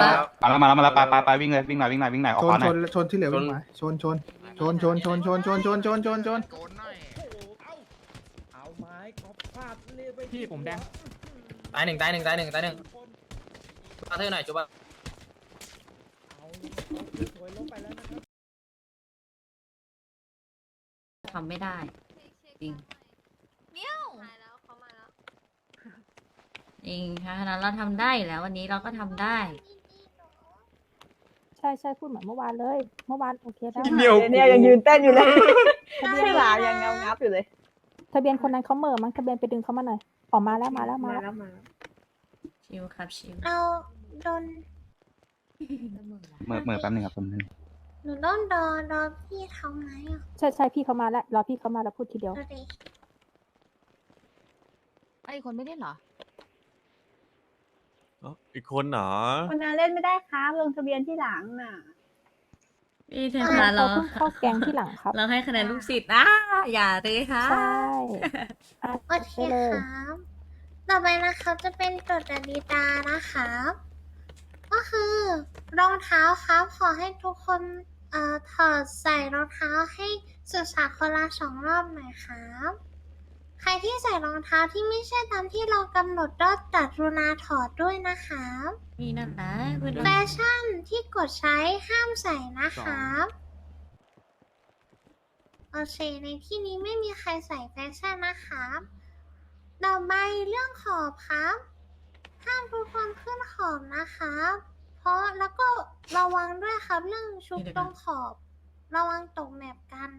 มาแล้วมาแล้วมาแล้วไปไปไปวิ่งเลยวิ่งหน่อยวิ่งหน่อยวิ่งหน่อยออกชขวานหน่ชอยนชนที่เหลือวิ่งมาชนชนชนชนชนชนชนชนชนชนชนชนเอาไม้กอบฟาดเรียไปพี่ผมแดงตายหนึ่งตายหนึ่งตายหนึ่งตายหนึ่งมาเท่าไหร่จุ๊บะเอาสวยลงไปแล้วนะครับทำไม่ได้ จริงเมียวมาแล้วเขามาแล้วจริงค่ะฉะนั้นเราทำได้อยู่แล้ววันนี้เราก็ทำได้ ใช่ใช่พูดเหมือนเมื่อวานเลย เมื่อวานโอเคได้เดี๋ยวเนี่ยยังยืนเต้นอยู่เลยทะเบียนหลายังเงางับอยู่เลย ทะเบียนคนนั้นเขาเหม่อมั้งทะเบียนไปดึงเขามาหน่อยออกมาแล้วมาแล้วมาแล้วชิวครับชิวเราโดนเมื่อเมื่อแป๊บนึงครับผมนึงหนูต้องรอรอพี่เขาไหมอะใช่ใช่พี่เขามาแล้วรอพี่เขามาแล้วพูดทีเดียวดูดิไอ้คนไม่ได้เหรอ อีกคนเหรอ คนนั้นเล่นไม่ได้ครับลงทะเบียนที่หลังน่ะพี่เทพาเราเขาเพิ่งเข้าแกงที่หลังครับ เราให้คะแนนลูกศิษย์อะอย่าเลยค่ะ ใช่อะโอเคได้เลย ครับ ต่อไปนะครับจะเป็นกฎกติกานะครับ ก็คือรองเท้าครับขอให้ทุกคนเอ่อถอดใส่รองเท้าให้ศึกษาคนละสองรอบหน่อยครับ ใครที่ใส่รองเท้าที่ไม่ใช่ตามที่เรากำหนดก็ตัดรุณาถอดด้วยนะครับนี่นั่นนะเพื่อนแฟชั่นที่กดใช้ห้ามใส่นะครับโอเคในที่นี้ไม่มีใครใส่แฟชั่นนะครับต่อไปเรื่องขอบครับห้ามทุกคนขึ้นขอบนะครับเพราะแล้วก็ระวังด้วยครับเรื่องชุบตรงขอบ ระวังตกแมปกัน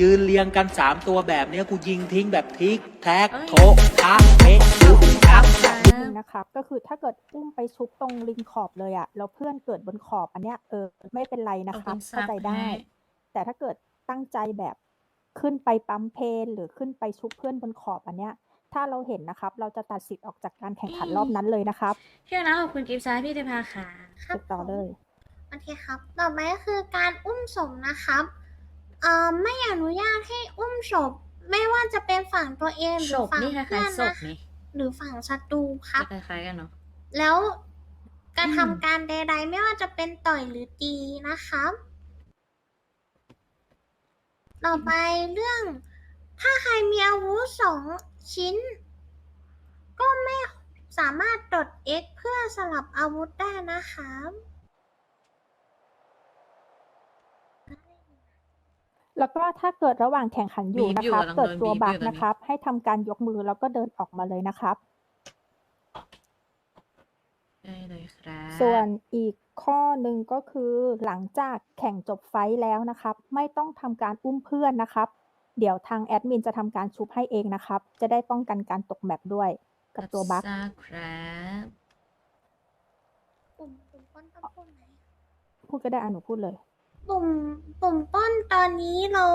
ยืนเรียงกันสามตัวแบบเนี้ยกูยิงทิ้งแบบทิกแท็กเอ้ยโถทักเมจุ๊บทักนิดนึงนะครับก็คือถ้าเกิดอุ้มไปชุบตรงริมขอบเลยอะแล้วเพื่อนเกิดบนขอบอันเนี้ยเออไม่เป็นไรนะครับเข้าใจได้ แต่ถ้าเกิดตั้งใจแบบขึ้นไปปั๊มเพลหรือขึ้นไปชุบเพื่อนบนขอบอันเนี้ย ถ้าเราเห็นนะครับ เราจะตัดสิทธิ์ออกจากการแข่งขันรอบนั้นเลยนะครับพี่นะขอบคุณกิฟต์ซ้ายพี่เทพาค่ะครับติดต่อเลยโอเคครับ ต่อไปก็คือการอุ้มศพนะครับ เอ่อไม่อนุญาตให้อุ้มศพไม่ว่าจะเป็นฝั่งตัวเองหศรือพฝั่งนี่คเพื่ล้าอยนๆศพนะนี่หรือฝั่งศัตรูครับ จะคล้ายๆกันเนาะ แล้วกระทำการใด ๆ ไม่ว่าจะเป็นต่อยหรือตีนะครับ ต่อไปเรื่อง ถ้าใครมีอาวุธสองชิ้น ก็ไม่สามารถดด X เพื่อสลับอาวุธได้นะครับ แล้วก็ถ้าเกิดระหว่างแข่งขันอยู่บีบนะอยู่ครับ กำลังเกิดโดนตัวบีบบั๊กอยู่ตอนนี้ นะครับ ให้ทำการยกมือแล้วก็เดินออกมาเลยนะครับ ได้เลยครับส่วนอีกข้อหนึ่งก็คือหลังจากแข่งจบไฟท์แล้วนะครับ ไม่ต้องทำการอุ้มเพื่อนนะครับ เดี๋ยวทางแอดมินจะทำการชุบให้เองนะครับ จะได้ป้องกันการตกแมปด้วยกับตัวบั๊กทราบครับปุ่มปุ่มป้นต้องปุ่มไหนพูดก็ได้อะหนูพูดเลย ปุ่มปุ่มป้นตอนนี้เรา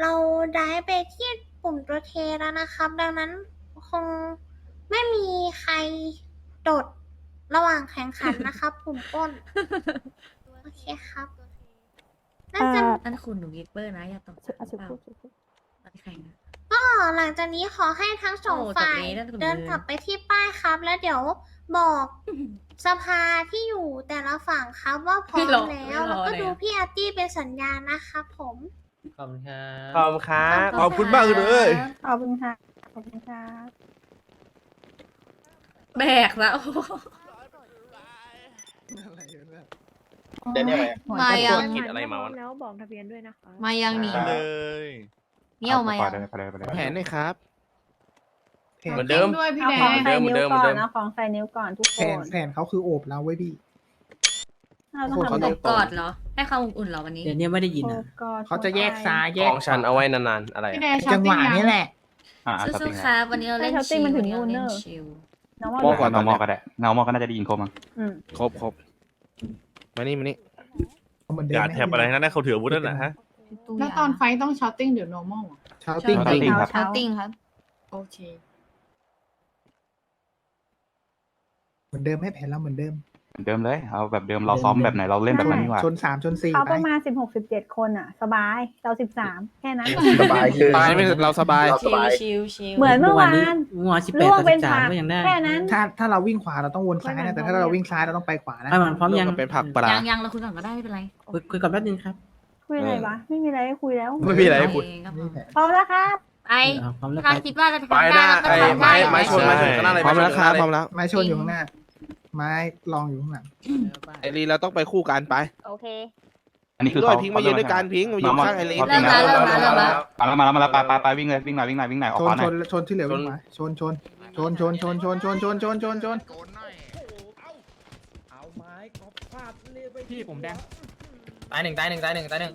เราได้ไปที่ปุ่มตัวเทแล้วนะครับ ดังนั้นคงไม่มีใครโดดระหว่างแข่งขันนะครับ ปุ่มป้น โอเคครับ น่าจะอ่านั่นคุณหนูยิปเปอร์นะอย่าตกใจอะหชุรืบอเปล่าพูดชุบพูดตอนแข่งนะ ก็หลังจากนี้ขอให้ทั้งสองโอ้ฝ่ายตบนี้น่าจะเดินมือกลับไปที่ป้ายครับ แล้วเดี๋ยว บอกสภาที่อยู่แต่ละฝั่งครับว่าพร้อไม่มรอแล้วไม่รอแล้วก็เลยดูอะพี่อาร์ตี้เป็นสัญญาณนะครับผมขอบคุณครับขอบคุณครับขอบคุณมากเลยขอบคุณค่ะขอบคุณค่ะแบกแล้วเดี๋ยวนี้อะไรมายังกินอะไรมาวะแล้วบอกทะเบียนด้วยนะคะมายังนี่เลยเนี่ยวมาไปยังเลยไปเลยไปเลยแผนเลยครับ เหมือนเดิมเอาของเหมือนใส่เดิมเหมือนนิ้วเดิมเหมืก่อนอเดินมเอาของใส่นิ้วก่อนทุกแผคนนแผนเขาคือโอบเราไว้พี่ เราต้องเขาทำจะแบบกอดเหรอ ให้ความอบอุ่นเหรอวันนี้ เดี๋ยวนี้ไม่ได้ยินโออะบกอดเขาจะแยกซ้ายแยขกองฉันเอาไว้นานๆอะไรอะจังหวะนี้แหละ อ่าสสู้ติงๆคครัรับบวันนี้เราเล่นให้ชิช้อปปิ้งลมันถึวันงนี้นู่เรานเนเล่นอะชิล น้องว่าเงาก่อนเงามอก็ได้เงามอก็น่าจะได้ยินครบมั้งอืมครบครบมานี่มานี่เหมือนเดิมอย่าแถบอะไรนะเขาถืออาวุธนั่นนะฮะ แล้วตอนไฟต้องช็อตติ้งหรือ normal ชาวติ้งชาวติ้งครับช็อตติ้งครับ โอเค เหมือนเดิมให้แผนเราเหมือนเดิมเหมือนเดิมเลย เอาแบบเดิมเราซ้อมแบบไหนเราเล่นแบบนั้นดีกว่าชนสามชนสี่เขาไปประมาณสิบหกสิบเจ็ดคนอะ สบายเราสิบสามแค่นั้นสบายคือสบายไม่เราสบายชิวชิวชิวเหมือนเมื่อวานเมื่อวานสิบแปดล่วงต่อเป็สินบสามผักก็ยังได้แค่นั้นถ้าถ้าเราวิ่งขวาเราต้องวนซ้ายไม่นะมันแต่ถ้าเราวิ่งซ้ายเราต้องไปขวานะไอ้มันพร้อมยังเป็นผักปลายังยังเราคุยก่อนก็ได้ไม่เป็นไรคุยคุยก่อนแป๊บนึงครับ คุยอะไรวะไม่มีอะไรให้คุยแล้วไม่มีอะไรให้คุยเองก็พนี่อแหละพร้อมแล้วครับไปเอาพร้อมแล้วถ้าไปคิดว่าจะไปทำหได้น้าเราก็ไอ้ทำไม้ได้ไม้ชนไม้ชนข้างหน้าเลยพร้อมแล้วครับพร้อมแล้วไม้ชนอยู่ข้างหน้า ไม้ลองอยู่ข้างหลังไอรีเราต้องไปคู่กันไปโอเค อันนี้คือด้วยเขาพิงค์มายืนด้วยกันพิงค์มายืนข้างไอรีเริ่มแล้วเริ่มแล้วเริ่มแล้ว มาแล้วมาแล้วมาแล้วไปไปไปวิ่งเลยวิ่งหน่อยวิ่งหน่อยวิ่งหน่อยออกชขนวาหน่ชอยนชนที่เหลือวิ่งขวาชนชนชนชนชนชนชนชนชนชนชนพี่ผมแดง ตายหนึ่งตายหนึ่งตายหนึ่งตายหนึ่ง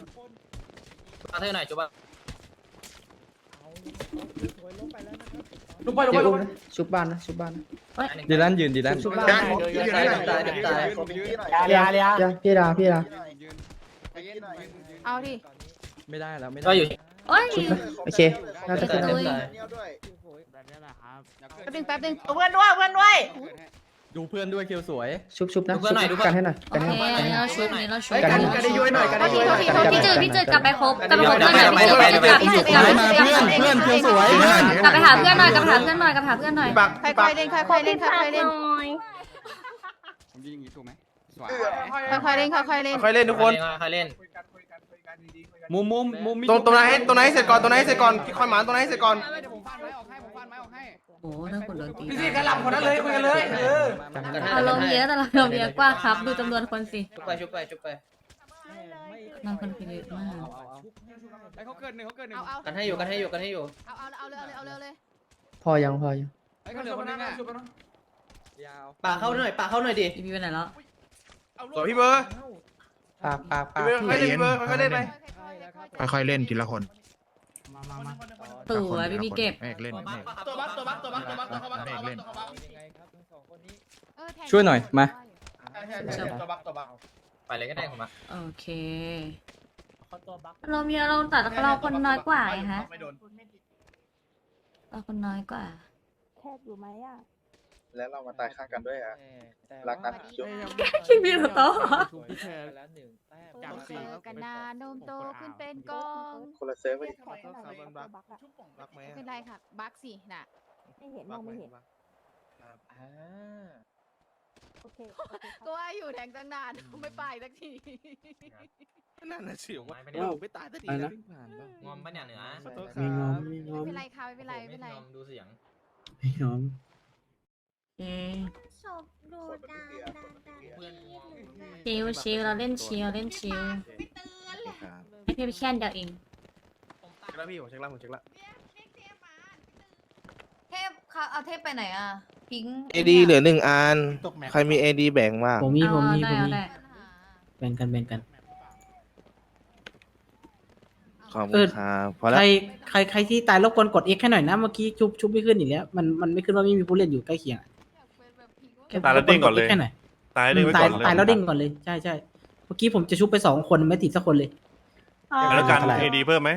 ปาเธอหน่อยจุ๊บะ ลุกไปลุกไปลุกไปชุบบ้านนะชุบบ้านดีลันยืนดีลันชุบบ้านตายตายตายเลียเลียพี่ดาพี่ดาเอาดิไม่ได้แล้วไม่ก็ได้อยู่โอ้ยโอเคน่าจะขึ้นโอ้ยแป๊บนึงแป๊บนึงเพื่อนด้วยเพื่อนด้วย ดูเพื่อนด้วยคิวสวย ชุบชุบนะดูเพื่อนหน่อยดูเพื่กัอนนให้หน่อยโอเคอันนี้เราชุบอันนี้เราชุบกันกันได้ย้อยหน่อยกันได้ย้อยหน่อยพี่จืดพี่จืดกลับไปครบกลับไปครบเพื่อนหน่อยพี่จืดพี่จืดกลับพี่จืดกลับมาเพื่อนเพื่อนคิวสวยกลับไปหาเพื่อนหน่อยกลับไปหาเพื่อนหน่อยกลับไปหาเพื่อนหน่อย ปักค่อยๆเล่นค่อยๆเล่นค่อยๆเล่นผมยิงอย่างนี้ถูกไหมสวยค่อยๆเล่นค่อยๆเล่นค่อยเล่นทุกคน ใครเล่นมุมมุมมุมตรงตรงไหนให้ตรงไหนให้เสร็จก่อนตรงไหนให้เสร็จก่อนค่อยหมานตรงไหนให้เสร็จก่อน โอ้ถ้าคนโดนตีพี่ซี่กันหลับคนนั้นเลยคุยกันเลยเออเราลมเยอะแต่เราลมเยอะกว่าครับ ดูจำนวนคนสิชุบไปชุบไปชุบไปบางคนคือเยอะมากเขาเกิดหนึ่งเขาเกิดหนึ่งเอาเอากันให้อยู่กันให้อยู่กันให้อยู่เอาเอาเอาเลยเอาเลยเอาเลยพอยังพอยังก็เหลือคนนึงอะยาวปากเข้าหน่อยปากเข้าหน่อยดิอีพีไปไหนแล้วสวยพี่เบอร์ปากปากปากพี่เบอร์ค่อยเล่นพี่เบอร์ค่อยเล่นไปค่อยๆเล่นทีละคน มามามาตู่พี่มีเก็บเมกเล่นเมกตัวบักตัวบักตัวบักตัวบักตัวบักเมกเล่นช่วยหน่อยมา ตัวบักตัวบักไปเลยก็ได้ผมอะโอเค เรามีเราแต่เราคนน้อยกว่าไงฮะเราคนน้อยกว่า แคบอยู่ไหมอะ แล้วเรามาตายข้างกันด้วยอะ รักกันจุ๊บ คิดพี่สต๊อจากสี่กันนานโนมโตขึ้นเป็นกองคนละเซิร์ฟไปขอให้หน่อยดิเอาบักอะรักไหมไม่เป็นไรค่ะ บักสิน่ะ ไม่เห็นมองไม่เห็นโอเคโอเคครับ ก็ว่าอยู่แทงตั้งนานไม่ไปสักที นั่นน่ะสิว่าไม่ได้ไม่ตายสักทีนะงอมปะเนี่ยเหนือ ขอโทษคไม่งอรัมบ ไม่งอไม่มเป็นไรค่ะไม่เป็นไรไม่เป็นไรงอมดูเสียง ไม่งอม โอเคศพดูดาดาดาชิลชิลเราเล่นชิลเราเล่นชิลให้เพียงแค่เดียวเอง เช็คแล้วพี่ผมเช็คแล้วผมเช็คแล้วเทพเขาเอาเทพไปไหนอะ พิงเอดีเหลือหนึ่งอันใครมีเอดีแบ่งบ้างผมมีผมมีผมเอามีได้แบ่งกันแบ่งกัน ขอบเอคุอณครับพอใคแล้วรใครใครที่ตายรบกวนกด X ให้หน่อยนะ เมื่อกี้ชุบชุบไม่ขึ้นอีกแล้วมันมันไม่ขึ้นว่าไม่มีผู้เล่นอยู่ใกล้เคียงอะ ตายแล้วเด้งก่อนเลยรบวด X ให้หน่อยตายเด้งไว้ตาก่ยอนเลยตายแล้วเด้งก่อนเลยใช่ใช่เมื่อกี้ผมจะชุบไปสองคนไม่ติดสักคนเลย แล้วกันเอดีเพิ่มไหม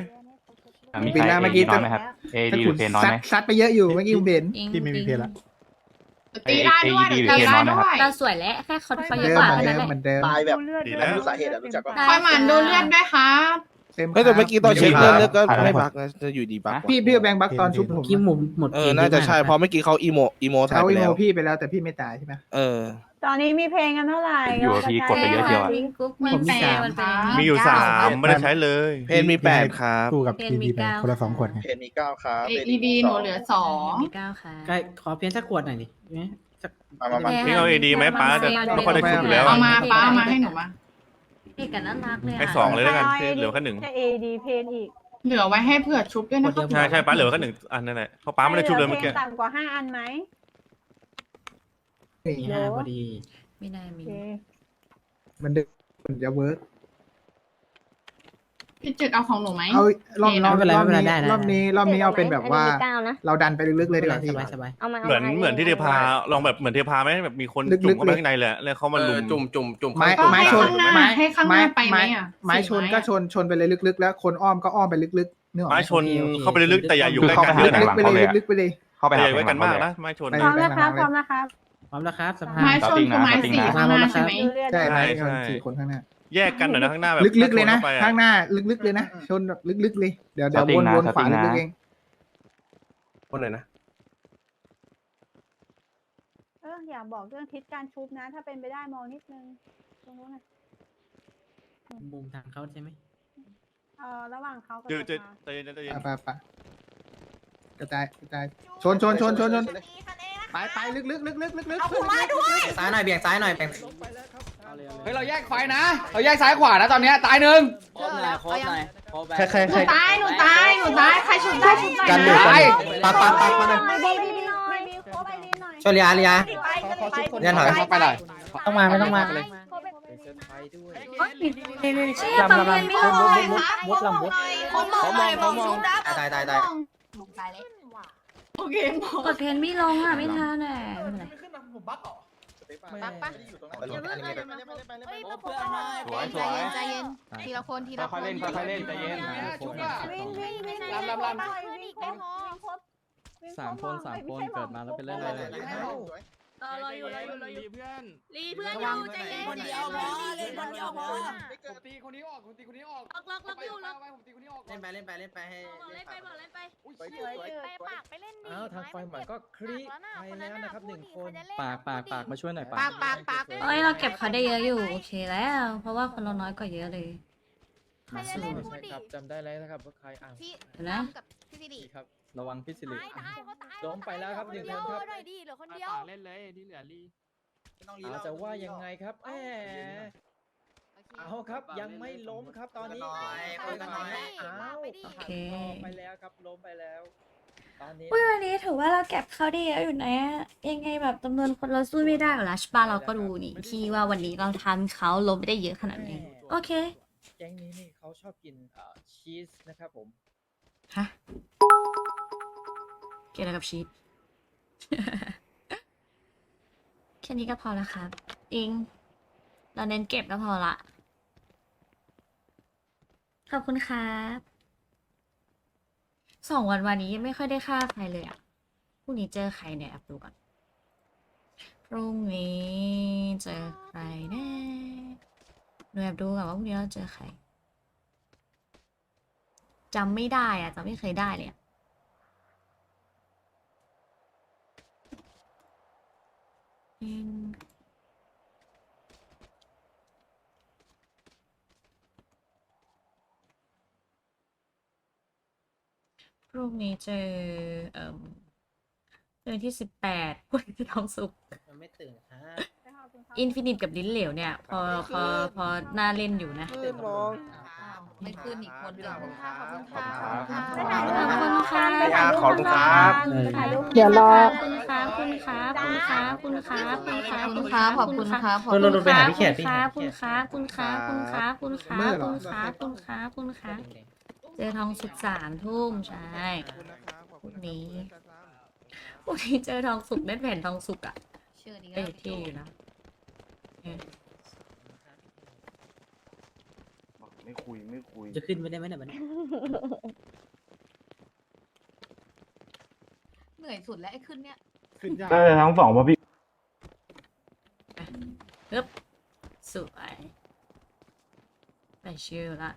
อะมีปิดใครหน้าเมื่อกี้ น้อยไหมครับเอถ้าดีหคุรืณอเพนน้อยซัดไหม ซัดไปเยอะอยู่เมื่อกี้ผมเห็นอิงที่ไม่มีเพลละ ตีได้ด้วยหรือเพนน้อยไหมครับเราสวยแล้วแค่คนเขาเยเดิอะมกว่าเหมือนแค่เดินั้นแหละมเหมือนเดิม ตายแบบดีแล้วไม่รู้สาเหตุอะรู้จักปะคอยหมันดูเลือดด้วยค่ะ เต็มไม่แต่เมื่อกี้ตอนเช็คไม่เลืมีอดเลือดก็ครับไม่บักนะจะอยู่ดีบักพี่พี่แบงค์บักตอนชุบผมเมื่อกี้หมดหมดเอเกอมน่าจะใช่ยอเพราะเมื่อกี้เขาอีโมอีโมถ่ายเขาไปอีโมแล้วพี่ไปแล้วแต่พี่ไม่ตายใช่ไหมเออ ตอนนี้มีเพลงกันเท่าไหร่อยู่กับพี่กดไปเยอะเชียวอะพิงกุ๊กมีแปดมันเป็นางนี้ มีอยู่สามไม่ได้ใช้เลย เพนมีแปดครับคู่กับเพนมีเก้าคนละสองขวดไง เพนมีเก้าครับ AED หนูเหลือสองมีเก้าค่ะ ใกล้ขอเพียงสักขวดหน่อยดิไหมสักมามามา พี่เอา AD ไหมป๊าจะไม่ค่อยได้ชุบอยู่แล้ว เอามาป้ามาให้หนูมา เอกกันน่ารักเลยให้อะสองเลยแล้วกันเหลือแค่หนึ่งจะเอดีเพลงอีกเหลือไว้ให้เผื่อชุบด้วยขวนะดเดียวใช่ใช่ป้าเหลือแค่หนึ่งอันนั่นแหละเพราะป้าไม่ได้ชุบเลยเมื่อกี้ต่ำกว่าห้าอันไหมมีห้าพอดี ไม่ได้โอมีเคมันเดิมมันจะเวิร์ก พี่จุดเอาของหนูไหม เอารอบรอบไม่เป็นไรรอบไม่เป็นไรนี้ได้ได้ รอบนี้รอบนี้เอาเป็นแบบว่าเราดันไปลึกๆเลยดีกว่าสพี่บายสบายเอามาเหมือนเหมือนที่เทพาลองแบบเหมือนเทพาไหมแบบมีคนลึกๆจุ่มเข้าไปเลยข้างในเลยแล้วเขามาลุม จุ่มจุ่มจุ่มไม้ก็ไม้ให้ชนข้างหน้าไม้ให้ข้างหน้าไปไหมไม้อะไม้ชนสี่ก็ชนชนไปเลยลึกๆ แล้วคนอ้อมก็อ้อมไปลึกๆนึกออกไหไม้มชนเข้าไปลึกๆแต่อย่าอยู่ใกล้กันคือเยอะเข้านะไปหาลึกๆไปเลยลึกๆไปเลยเข้าไปแต่อหาย่าไว้กันมากนะไม้ชนไปพร้อมนะครับพร้อมนะครับ พร้อมแล้วครับสภา ไม้ชนคือไม้สี่สภาพร้อมแล้วครับใช่ใช่ไหมใช่ สี่คนข้างหน้า แยกกันหน่อยนะข้างหน้าแบบลึกๆเลยนะถ้ชข้ข้างไปหน้าลึกๆเลยนะ ชนแบบลึกๆเลย เดี๋ยวเดี๋ยวสติวนนะวนสขวาตินะลึกๆเอง คนไหนนะเอออยากบอกเรื่องทิศการชุบนะ ถ้าเป็นไปได้มองนิดนึงตรงนู้นนะมุมทางเขาใช่ไหมเออระหว่างเขากับเจอสเจอภา ใจเย็นใจเย็น ไปไปไปกระจายกระจาย ชนชนชนชนชน ไปไปลึกๆลึกๆลึกๆลึกๆลึกๆเบี่ยงซ้ายหน่อยเบี่ยงซ้ายหน่อยเบี่ยงเฮ้ยเราแยกไฟนะ เราแยกซ้ายขวานะตอนเนี้ยตายหนึ่งใครใครใครตาย หนูตาย หนูตาย ใครชุบได้ชุบหน่อยกันเดือดกันปักปักปักมาเลยไม่บีบีบีบีบีโคไปลีหน่อยช่วยเลียเลียขอชุบคนเรียนหน่อยเข้าไปหน่อยต้องมาไม่ต้องมาโคไปเชี่ยปั๊มเพนไม่ลงเลยค่ะมุดลำมุดผมมองผมมองตายตายตาย โอเคกดเพนไม่ลงอะไม่ทันอะไม่เป็นไรปักปะอย่าเพิ่งเลยเฮ้ยมาพบกันหน่อยสวยสวยใจเย็นทีละคนทีละคค่อยนๆเล่นค่อยๆเล่นใจเย็นชุบอะวิ่งวิ่งวิ่งลำลำลำวิ่งวิ่งครบวิ่งครบวิ่งครบสามคนสามคนเกิดมาแล้วเป็นเรื่องอะไร รอรออยู่รออยู่รออยู่ เพื่อนรีเพื่อนอยู่ใจเย็นคนเดียวพอเลยคนเดียวพอล็ผมตีคนนี้ออกผมตีคนนี้ออกอกล็อกล็อกอยู่ล็อกผมตีคนนี้ออกเล่นไปเล่นไปเล่นไปให้บอกเล่นไปบอกเล่นไปสวยสวยจืดไปปากไปเล่นดิอ้าวทางไฟเหมือนก็คลิกไปแล้วนะครับหนึ่งคนปากปากปากมาช่วยหน่อยปากปากปากเอ้ยเราเก็บเขาได้เยอะอยู่โอเคแล้ว เพราะว่าคนเราน้อยกว่าเยอะเลยใครจะเล่นพูดดิครับจำได้แล้วนะครับว่าใครอะพี่เห็นไหมกับพี่สิริครับ ระวังพี่สิริ ตายตายเขาตายล้มไปแล้วครับเหหลืนึ่องคนคนเดียวครับ หน่อยดิเหลือคนเดียวเล่นเลยที่เหลือรีอาจจะว่ายังไงครับแหมเอาครับยังไม่ล้มครับตอนนี้คุยกันหน่อยอ้าวโอเคไปแล้วครับล้มไปแล้ว ตอนนี้ อุ้ยวันนี้ถือว่าเราเก็บเขาได้เยอะอยู่นะ ยังไงแบบจำนวนคนเราสู้ไม่ได้หรอกลัชบาเราก็ดูนี่ที่ว่าวันนี้เราทำเขาล้มไม่ได้เยอะขนาดนี้โอเค แก๊งนี้นี่เขาชอบกินเอ่อชีสนะครับผม ฮะ เกี่ยวอะไรกับชีสแค่นี้ก็พอแล้วครับ อิง เราเน้นเก็บก็พอละ ขอบคุณครับสองวันวันนี้ยังไม่ค่อยได้ฆ่าใครเลยอะพรุ่งนี้เจอใครเนี่ยแอบดูก่อน พรุ่งนี้เจอใครแน่หนูแอบดูก่อนว่าพรุ่งนี้เราเจอใครจำไม่ได้อะจำไม่เคยได้เลยอะ อืมพรุ่งนี้เจอเอ่มเจอที่สิบแปดพรุ่งนี้ท้องสุก มันไม่ตื่นครับอินฟินิตกับลิ้นเหลวเนี่ย พอพอพอน่าเล่นอยู่นะ ไม่ขึ้นอีกคนเดียวขอบคุณค่ะขอบคุณค่ะขอบคุณค่ะขอบคุณครับเดี๋ยวรอขอบคุณครับคุณครับคุณครับคุณครับคุณครับขอบคุณครับขอบคุณครับขอบโดคุนณโดนไปหาพี่เขียดพี่ครับเขีคุยณดครับคุณครับคุณครับคุณครับคุณครับคุณครับคุณครับเจอทองสุกสามทุ่มใช่พรุ่งนี้พรุ่งนี้เจอทองสุกได้แผ่นทองสุกอะชื่อนี้เอ้ยเท่อยู่นะเออ ไม่คุยไม่คุยจะขึ้นไม่ได้ไหมเนี่ยมันยเหนื่อยสุดแล้วไอ้ขึ้นเนี่ย ขึ้นยากได้ทั้งสองป่ะพี่ปึ๊บสวยไปชิลละ